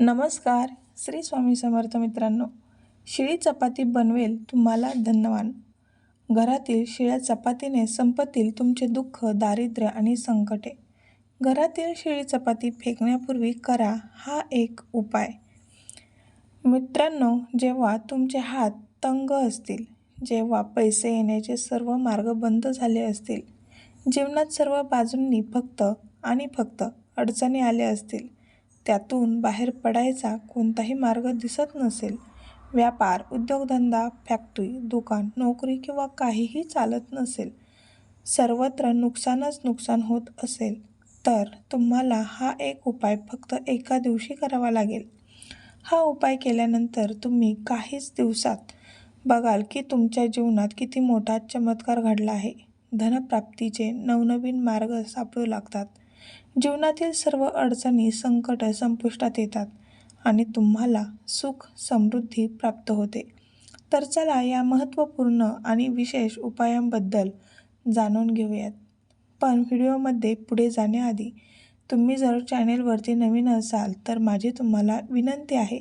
नमस्कार. श्री स्वामी समर्थ मित्रांनो शिळी चपाती बनवेल तुम्हाला धन्यवान घरातील शिळ्या चपातीने संपतील तुमचे दुःख दारिद्र्य आणि संकटे. घरातील शिळी चपाती फेकण्यापूर्वी करा हा एक उपाय. मित्रांनो जेव्हा तुमचे हात तंग असतील जेव्हा पैसे येण्याचे सर्व मार्ग बंद झाले असतील जीवनात सर्व बाजूंनी फक्त आणि फक्त अडचणी आल्या असतील त्यातून बाहेर पडायचा कोणताही मार्ग दिसत नसेल. व्यापार उद्योगधंदा फॅक्टरी दुकान नोकरी किंवा काहीही चालत नसेल. सर्वत्र नुकसानच नुकसान होत असेल तर तुम्हाला हा एक उपाय फक्त एका दिवशी करावा लागेल. हा उपाय केल्यानंतर तुम्ही काहीच दिवसात बघाल की तुमच्या जीवनात किती मोठा चमत्कार घडला आहे. धनप्राप्तीचे नवनवीन मार्ग सापडू लागतात. जीवनातील सर्व अडचणी संकट संपुष्टात येतात आणि तुम्हाला सुख समृद्धी प्राप्त होते. तर चला या महत्त्वपूर्ण आणि विशेष उपायांबद्दल जाणून घेऊयात. पण व्हिडिओमध्ये पुढे जाण्याआधी तुम्ही जर चॅनेलवरती नवीन असाल तर माझी तुम्हाला विनंती आहे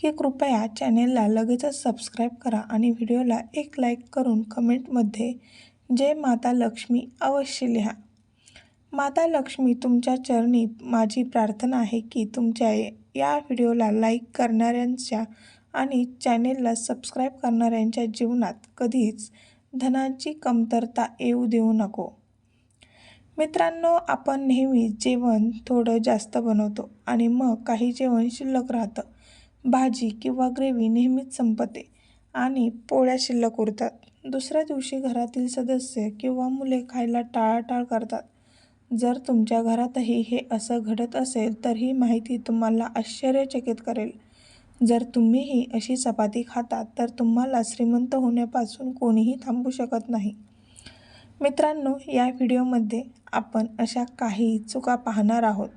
की कृपया चॅनेलला लगेचच सबस्क्राईब करा आणि व्हिडिओला एक लाईक करून कमेंटमध्ये जय माता लक्ष्मी अवश्य लिहा. माता लक्ष्मी तुमच्या चरणी माझी प्रार्थना आहे की तुमच्या या व्हिडिओला लाईक करणाऱ्यांच्या आणि चॅनेलला सबस्क्राईब करणाऱ्यांच्या जीवनात कधीच धनाची कमतरता येऊ देऊ नको. मित्रांनो आपण नेहमी जेवण थोडं जास्त बनवतो आणि मग काही जेवण शिल्लक राहतं. भाजी किंवा ग्रेव्ही नेहमीच संपते आणि पोळ्या शिल्लक उरतात. दुसऱ्या दिवशी घरातील सदस्य किंवा मुले खायला टाळाटाळ करतात. जर तुमच्या घरातही हे असं घडत असेल तर ही माहिती तुम्हाला आश्चर्यचकित करेल. जर तुम्हीही अशी चपाती खाता तर तुम्हाला श्रीमंत होण्यापासून कोणीही थांबू शकत नाही. मित्रांनो या व्हिडिओमध्ये आपण अशा काही चुका पाहणार आहोत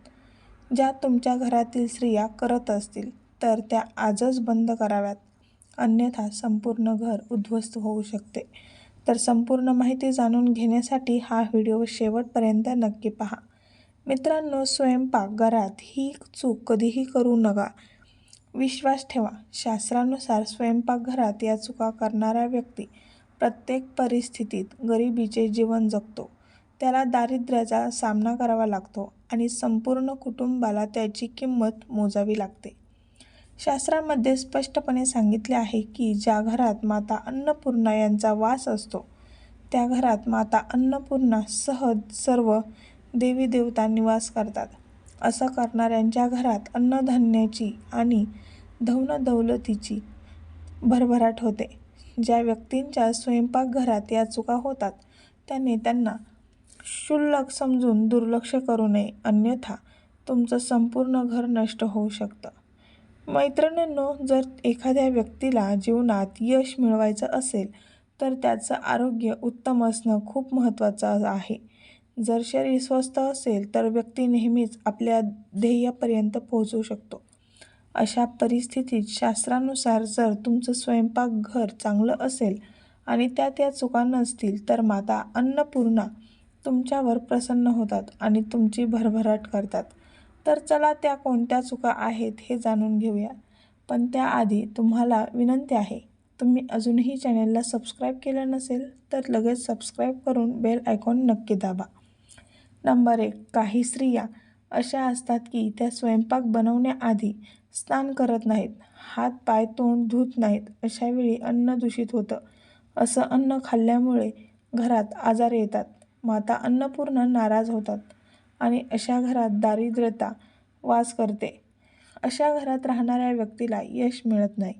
ज्या तुमच्या घरातील स्त्रिया करत असतील तर त्या आजच बंद कराव्यात. अन्यथा संपूर्ण घर उद्ध्वस्त होऊ शकते. तर संपूर्ण माहिती जाणून घेण्यासाठी हा व्हिडिओ शेवटपर्यंत नक्की पहा. मित्रांनो स्वयंपाकघरात ही चूक कधीही करू नका. विश्वास ठेवा शास्त्रानुसार स्वयंपाकघरात या चुका करणारा व्यक्ती प्रत्येक परिस्थितीत गरिबीचे जीवन जगतो. त्याला दारिद्र्याचा सामना करावा लागतो आणि संपूर्ण कुटुंबाला त्याची किंमत मोजावी लागते. शास्त्रामध्ये स्पष्टपणे सांगितले आहे की ज्या घरात माता अन्नपूर्णा यांचा वास असतो त्या घरात माता अन्नपूर्णा सहज सर्व देवी देवता निवास करतात. असं करणाऱ्यांच्या घरात अन्नधान्याची आणि धवनदौलतीची भरभराट होते. ज्या व्यक्तींच्या स्वयंपाकघरात या चुका होतात त्याने त्यांना क्षुल्लक समजून दुर्लक्ष करू नये. अन्यथा तुमचं संपूर्ण घर नष्ट होऊ शकतं. मैत्रिणींनो जर एखाद्या व्यक्तीला जीवनात यश मिळवायचं असेल तर त्याचं आरोग्य उत्तम असणं खूप महत्त्वाचं आहे. जर शरीर स्वस्थ असेल तर व्यक्ती नेहमीच आपल्या ध्येयापर्यंत पोहोचू शकतो. अशा परिस्थितीत शास्त्रानुसार जर तुमचं स्वयंपाकघर चांगलं असेल आणि त्या त्या चुका नसतील तर माता अन्नपूर्णा तुमच्यावर प्रसन्न होतात आणि तुमची भरभराट करतात. तर चला त्या कोणत्या चुका आहेत हे जाणून घेऊया. पण त्याआधी तुम्हाला विनंती आहे तुम्ही अजूनही चॅनेलला सबस्क्राईब केलं नसेल तर लगेच सबस्क्राईब करून बेल आयकॉन नक्की दाबा. नंबर एक काही स्त्रिया अशा असतात की त्या स्वयंपाक बनवण्याआधी स्नान करत नाहीत हात पाय तोंड धुत नाहीत अशावेळी अन्न दूषित होतं. असं अन्न खाल्ल्यामुळे घरात आजार येतात माता अन्नपूर्ण नाराज होतात. आणि अशा घरात दारिद्र्यता वास करते. अशा घरात राहणाऱ्या व्यक्तीला यश मिळत नाही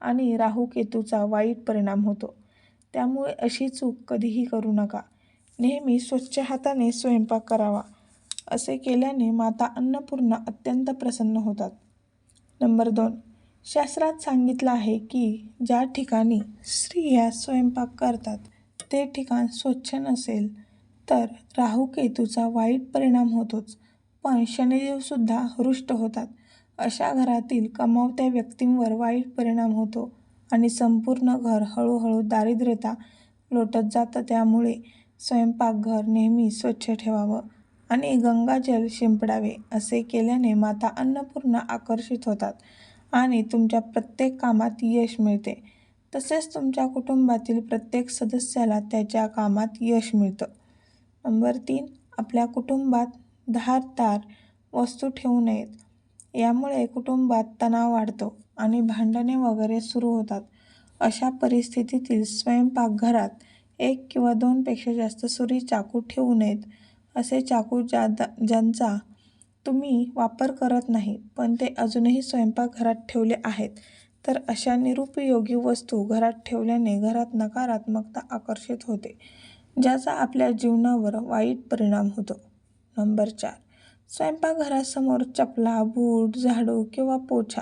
आणि राहू केतूचा वाईट परिणाम होतो. त्यामुळे अशी चूक कधीही करू नका. नेहमी स्वच्छ हाताने स्वयंपाक करावा असे केल्याने माता अन्नपूर्णा अत्यंत प्रसन्न होतात. नंबर दोन. शास्त्रात सांगितलं आहे की ज्या ठिकाणी स्त्रिया स्वयंपाक करतात ते ठिकाण स्वच्छ नसेल तर राहू केतूचा वाईट परिणाम होतोच. पण शनिदेवसुद्धा रुष्ट होतात. अशा घरातील कमावत्या व्यक्तींवर वाईट परिणाम होतो आणि संपूर्ण घर हळूहळू दारिद्र्यता लोटत जातं. त्यामुळे स्वयंपाकघर नेहमी स्वच्छ ठेवावं आणि गंगाजल शिंपडावे असे केल्याने माता अन्नपूर्णा आकर्षित होतात आणि तुमच्या प्रत्येक कामात यश मिळते. तसेच तुमच्या कुटुंबातील प्रत्येक सदस्याला त्याच्या कामात यश मिळतं. नंबर तीन आपल्या कुटुंबात धारदार वस्तू ठेवू नयेत. यामुळे कुटुंबात तणाव वाढतो आणि भांडणे वगैरे सुरू होतात. अशा परिस्थितीतील स्वयंपाकघरात एक किंवा दोनपेक्षा जास्त सुरी चाकू ठेवू नयेत असे चाकू ज्या ज्यांचा तुम्ही वापर करत नाही पण ते अजूनही स्वयंपाकघरात ठेवले आहेत तर अशा निरुपयोगी वस्तू घरात ठेवल्याने घरात नकारात्मकता आकर्षित होते. ज्याचा आपल्या जीवनावर वाईट परिणाम होतो. नंबर चार. स्वयंपाकघरासमोर चपला बूट झाडू किंवा पोछा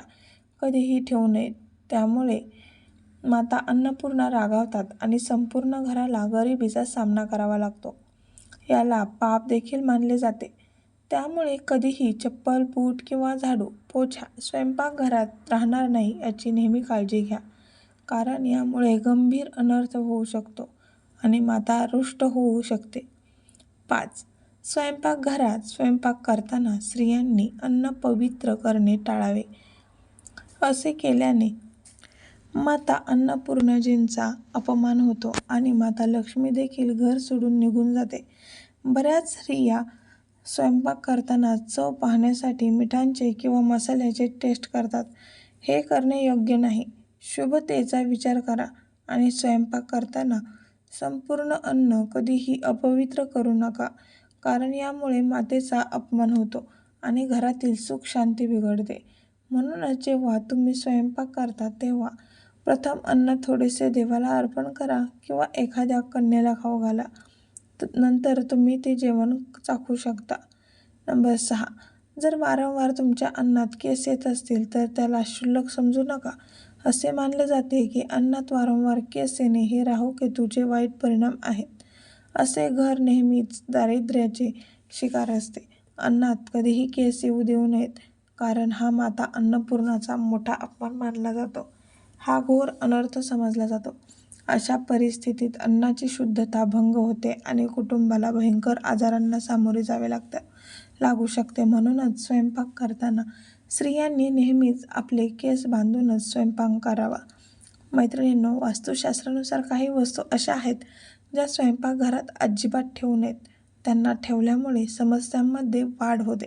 कधीही ठेवू नये. त्यामुळे माता अन्नपूर्णा रागावतात आणि संपूर्ण घराला गरिबीचा सामना करावा लागतो. याला पाप देखील मानले जाते. त्यामुळे कधीही चप्पल बूट किंवा झाडू पोछा स्वयंपाकघरात राहणार नाही याची नेहमी काळजी घ्या. कारण यामुळे गंभीर अनर्थ होऊ शकतो. आणि माता रुष्ट होऊ शकते. पाच. स्वयंपाकघरात स्वयंपाक करताना स्त्रियांनी अन्न पवित्र करणे टाळावे. असे केल्याने माता अन्नपूर्णजींचा अपमान होतो आणि माता लक्ष्मी देखील घर सोडून निघून जाते. बऱ्याच स्त्रिया स्वयंपाक करताना चव पाहण्यासाठी मिठांचे किंवा मसाल्याचे टेस्ट करतात. हे करणे योग्य नाही. शुभतेचा विचार करा आणि स्वयंपाक करताना संपूर्ण अन्न कधीही अपवित्र करू नका कारण यामुळे मातेचा अपमान होतो आणि घरातील सुख शांती बिघडते. म्हणूनच जेव्हा तुम्ही स्वयंपाक करता तेव्हा प्रथम अन्न थोडेसे देवाला अर्पण करा किंवा एखाद्या कन्येला खाऊ घाला. नंतर तुम्ही ते जेवण चाखू शकता. नंबर सहा. जर वारंवार तुमच्या अन्नात केस येत असतील तर त्याला क्षुल्लक समजू नका. असे मानले जाते की अन्नात वारंवार केस येणे हे राहूकेतूचे वाईट परिणाम आहेत. असे घर नेहमीच दारिद्र्याचे शिकार असते. अन्नात कधीही केस येऊ देऊ नयेत कारण हा माता अन्नपूर्णाचा मोठा अपमान मानला जातो. हा घोर अनर्थ समजला जातो. अशा परिस्थितीत अन्नाची शुद्धता भंग होते आणि कुटुंबाला भयंकर आजारांना सामोरे जावे लागते. लागू शकते म्हणूनच स्वयंपाक करताना स्त्रियांनी नेहमीच आपले केस बांधूनच स्वयंपाक करावा. मैत्रिणींनो वास्तुशास्त्रानुसार काही वस्तू अशा आहेत ज्या स्वयंपाकघरात अजिबात ठेवू नयेत. त्यांना ठेवल्यामुळे समस्यांमध्ये वाढ होते.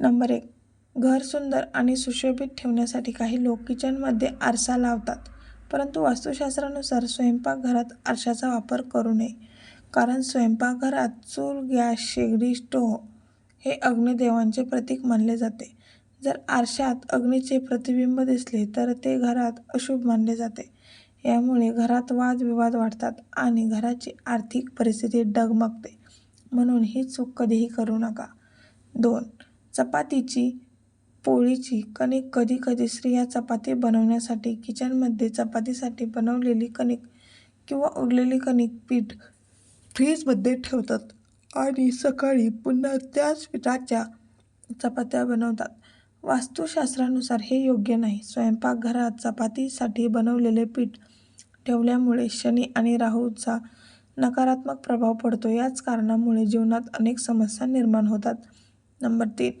नंबर एक घर सुंदर आणि सुशोभित ठेवण्यासाठी काही लोक किचनमध्ये आरसा लावतात. परंतु वास्तुशास्त्रानुसार स्वयंपाकघरात आरशाचा वापर करू नये. कारण स्वयंपाकघरात चूल गॅस शेगडी स्टोव्ह हे अग्निदेवांचे प्रतीक मानले जाते. जर आरशात अग्नीचे प्रतिबिंब दिसले तर ते घरात अशुभ मानले जाते. यामुळे घरात वादविवाद वाढतात आणि घराची आर्थिक परिस्थिती डगमगते. म्हणून ही चूक कधीही करू नका. दोन चपातीची पोळीची कणिक कधी कधी स्त्रिया चपाती बनवण्यासाठी किचनमध्ये चपातीसाठी बनवलेली कणिक किंवा उरलेली कणिक पीठ फ्रीजमध्ये ठेवतात. आणि सकाळी पुन्हा त्याच पिठाच्या चपात्या बनवतात. वास्तुशास्त्रानुसार हे योग्य नाही. स्वयंपाकघरात चपातीसाठी बनवलेले पीठ ठेवल्यामुळे शनी आणि राहूचा नकारात्मक प्रभाव पडतो. याच कारणामुळे जीवनात अनेक समस्या निर्माण होतात. नंबर तीन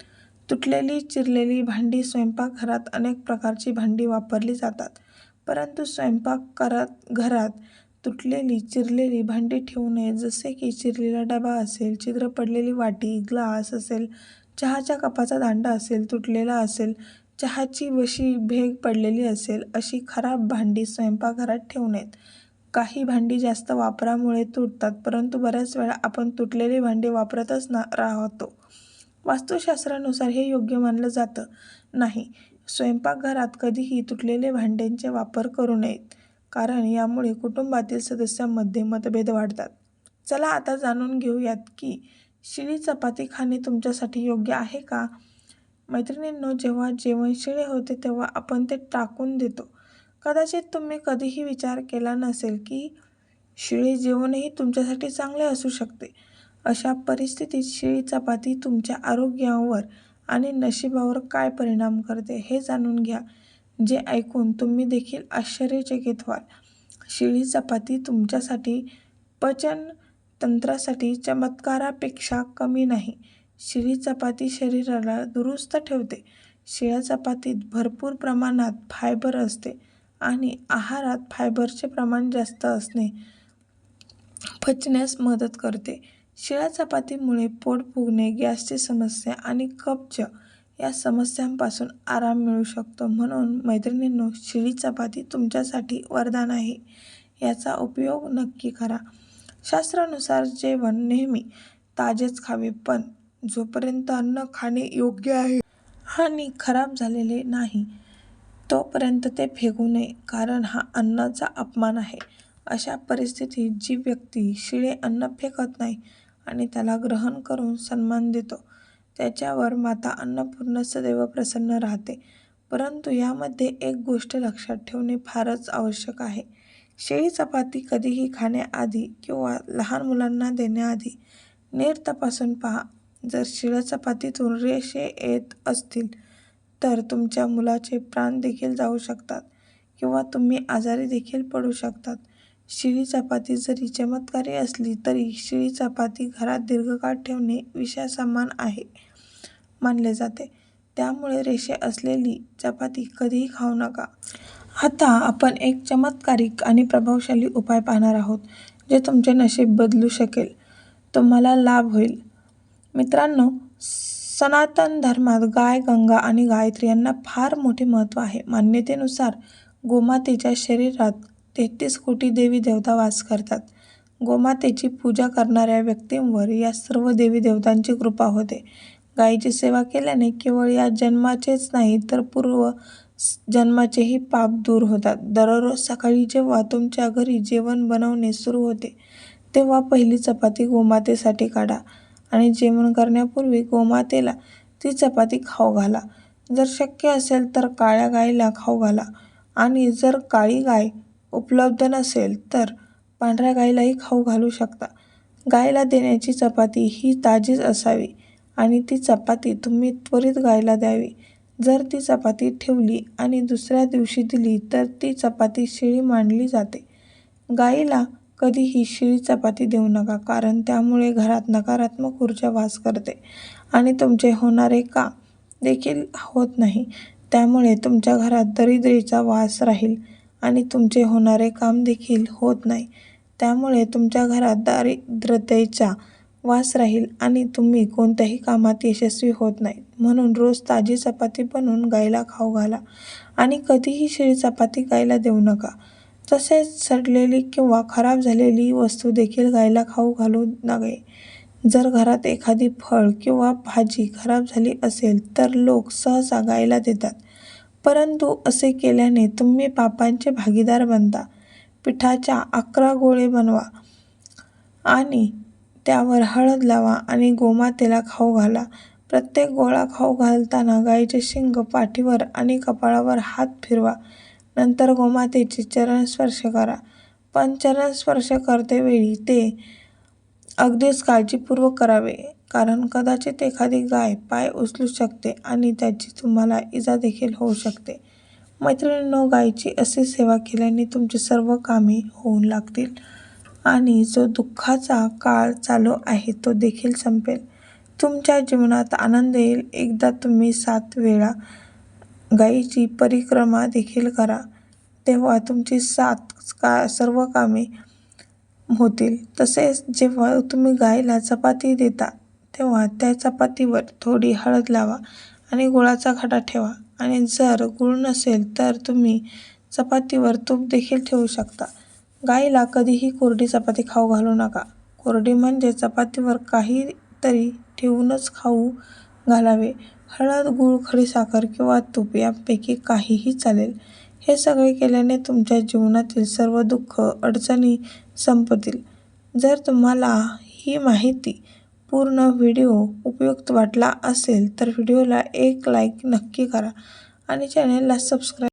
तुटलेली चिरलेली भांडी स्वयंपाकघरात अनेक प्रकारची भांडी वापरली जातात. परंतु स्वयंपाक करत घरात तुटलेली चिरलेली भांडी ठेवू नये. जसे की चिरलेला डबा असेल छिद्र पडलेली वाटी ग्लास असेल चहाच्या कपाचा दांडा असेल तुटलेला असेल चहाची वशी भेग पडलेली असेल अशी खराब भांडी स्वयंपाकघरात ठेवू नयेत. काही भांडी जास्त वापरामुळे तुटतात परंतु बऱ्याच वेळा आपण तुटलेली भांडी वापरतच ना राहतो. वास्तुशास्त्रानुसार हे योग्य मानलं जातं नाही. स्वयंपाकघरात कधीही तुटलेले भांड्यांचे वापर करू नयेत. कारण यामुळे कुटुंबातील सदस्यांमध्ये मतभेद वाढतात. चला आता जाणून घेऊयात की शिळी चपाती खाणे तुमच्यासाठी योग्य आहे का? मैत्रिणींनो जेव्हा जेवण शिळे होते तेव्हा आपण ते टाकून देतो. कदाचित तुम्ही कधीही विचार केला नसेल की शिळे जेवणही तुमच्यासाठी चांगले असू शकते. अशा परिस्थितीत शिळी चपाती तुमच्या आरोग्यावर आणि नशिबावर काय परिणाम करते हे जाणून घ्या. जे ऐकून तुम्ही देखील आश्चर्यचकित व्हाल शिळी चपाती तुमच्यासाठी पचन तंत्रासाठी चमत्कारापेक्षा कमी नाही. शिळी चपाती शरीराला दुरुस्त ठेवते. शिळ्या चपातीत भरपूर प्रमाणात फायबर असते आणि आहारात फायबरचे प्रमाण जास्त असणे पचण्यास मदत करते. शिळ्या चपातीमुळे पोट फुगणे, गॅसची समस्या आणि कब्ज या समस्यांपासून आराम मिळू शकतो. म्हणून मैत्रिणींनो, शिळी चपाती तुमच्यासाठी वरदान आहे. याचा उपयोग नक्की करा. शास्त्रानुसार जेवण नेहमी ताजेच खावे पण जोपर्यंत अन्न खाणे योग्य आहे आणि खराब झालेले नाही तोपर्यंत ते फेकू नये कारण हा अन्नाचा अपमान आहे. अशा परिस्थितीत जी व्यक्ती शिळे अन्न फेकत नाही आणि त्याला ग्रहण करून सन्मान देतो त्याच्यावर माता अन्नपूर्णा सदैव प्रसन्न राहते. परंतु यामध्ये एक गोष्ट लक्षात ठेवणे फारच आवश्यक आहे. शेळी चपाती कधीही खाण्याआधी किंवा लहान मुलांना देण्याआधी नीट तपासून पहा. जर शिळ्या चपातीतून रेषे येत असतील तर तुमच्या मुलाचे प्राण देखील जाऊ शकतात किंवा तुम्ही आजारी देखील पडू शकतात. शिळी चपाती जरी चमत्कारी असली तरी शिळी चपाती घरात दीर्घकाळ ठेवणे विषासमान मानले जाते. त्यामुळे रेषे असलेली चपाती कधीही खाऊ नका. आता आपण एक चमत्कारिक आणि प्रभावशाली उपाय पाहणार आहोत जे तुमचे नशीब बदलू शकेल. तुम्हाला लाभ होईल. मित्रांनो, सनातन धर्मात गाय, गंगा आणि गायत्री यांना फार मोठे महत्त्व आहे. मान्यतेनुसार गोमातेच्या शरीरात तेहतीस कोटी देवी-देवता वास करतात. गोमातेची पूजा करणाऱ्या व्यक्तींवर या सर्व देवी-देवतांची कृपा होते. गायीची सेवा केल्याने केवळ या जन्माचेच नाही तर पूर्व जन्माचेही पाप दूर होतात. दररोज सकाळी जेव्हा तुमच्या घरी जेवण बनवणे सुरू होते तेव्हा पहिली चपाती गोमातेसाठी काढा आणि जेवण करण्यापूर्वी गोमातेला ती चपाती खाऊ घाला. जर शक्य असेल तर काळ्या गायीला खाऊ घाला आणि जर काळी गाय उपलब्ध नसेल तर पांढऱ्या गाईलाही खाऊ घालू शकता. गाईला देण्याची चपाती ही ताजीच असावी आणि ती चपाती तुम्ही त्वरित गायला द्यावी. जर ती चपाती ठेवली आणि दुसऱ्या दिवशी दिली तर ती चपाती शिळी मांडली जाते. गाईला कधीही शिळी चपाती देऊ नका कारण त्यामुळे घरात नकारात्मक ऊर्जा वास करते आणि तुमचे होणारे का देखील होत नाही. त्यामुळे तुमच्या घरात दरिद्रीचा वास राहील आणि तुमचे होणारे काम देखील होत नाही. त्यामुळे तुमच्या घरात दारिद्रतेचा वास राहील आणि तुम्ही कोणत्याही कामात यशस्वी होत नाहीत. म्हणून रोज ताजी चपाती बनवून गायला खाऊ घाला आणि कधीही शिळी चपाती गायला देऊ नका. तसेच सडलेली किंवा खराब झालेली वस्तू देखील गायला खाऊ घालू नये. जर घरात एखादी फळ किंवा भाजी खराब झाली असेल तर लोक सहसा गायला देतात. परंतु असे केल्याने तुम्ही पापांचे भागीदार बनता. पिठाच्या अकरा गोळे बनवा आणि त्यावर हळद लावा आणि गोमातेला खाऊ घाला. प्रत्येक गोळा खाऊ घालताना गायीचे शिंग पाठीवर आणि कपाळावर हात फिरवा. नंतर गोमातेचे चरण स्पर्श करा. पण चरण स्पर्श करतेवेळी ते अगदीच काळजीपूर्वक करावे कारण कदाचित एखादी गाय पाय उचलू शकते आणि त्याची तुम्हाला इजा देखील होऊ शकते. मैत्रिणींनो, गायीची अशी सेवा केल्याने तुमची सर्व कामे होऊ लागतील आणि जो दुःखाचा काळ चालू आहे तो देखील संपेल. तुमच्या जीवनात आनंद येईल. एकदा तुम्ही सात वेळा गायीची परिक्रमा देखील करा तेव्हा तुमची सर्व कामे होतील. तसेच जेव्हा तुम्ही गायीला चपाती देता तेव्हा त्या चपातीवर थोडी हळद लावा आणि गुळाचा खडा ठेवा आणि जर गूळ नसेल तर तुम्ही चपातीवर तूप देखील ठेवू शकता. गाईला कधीही कोरडी चपाती खाऊ घालू नका. कोरडी म्हणजे चपातीवर काहीतरी ठेवूनच खाऊ घालावे. हळद, गूळ, खडीसाखर किंवा तूप यापैकी काहीही चालेल. हे सगळे केल्याने तुमच्या जीवनातील सर्व दुःख, अडचणी संपतील. जर तुम्हाला ही माहिती पूर्ण व्हिडिओ उपयुक्त वाटला असेल तर व्हिडिओला एक लाईक नक्की करा आणि चॅनेलला सबस्क्राईब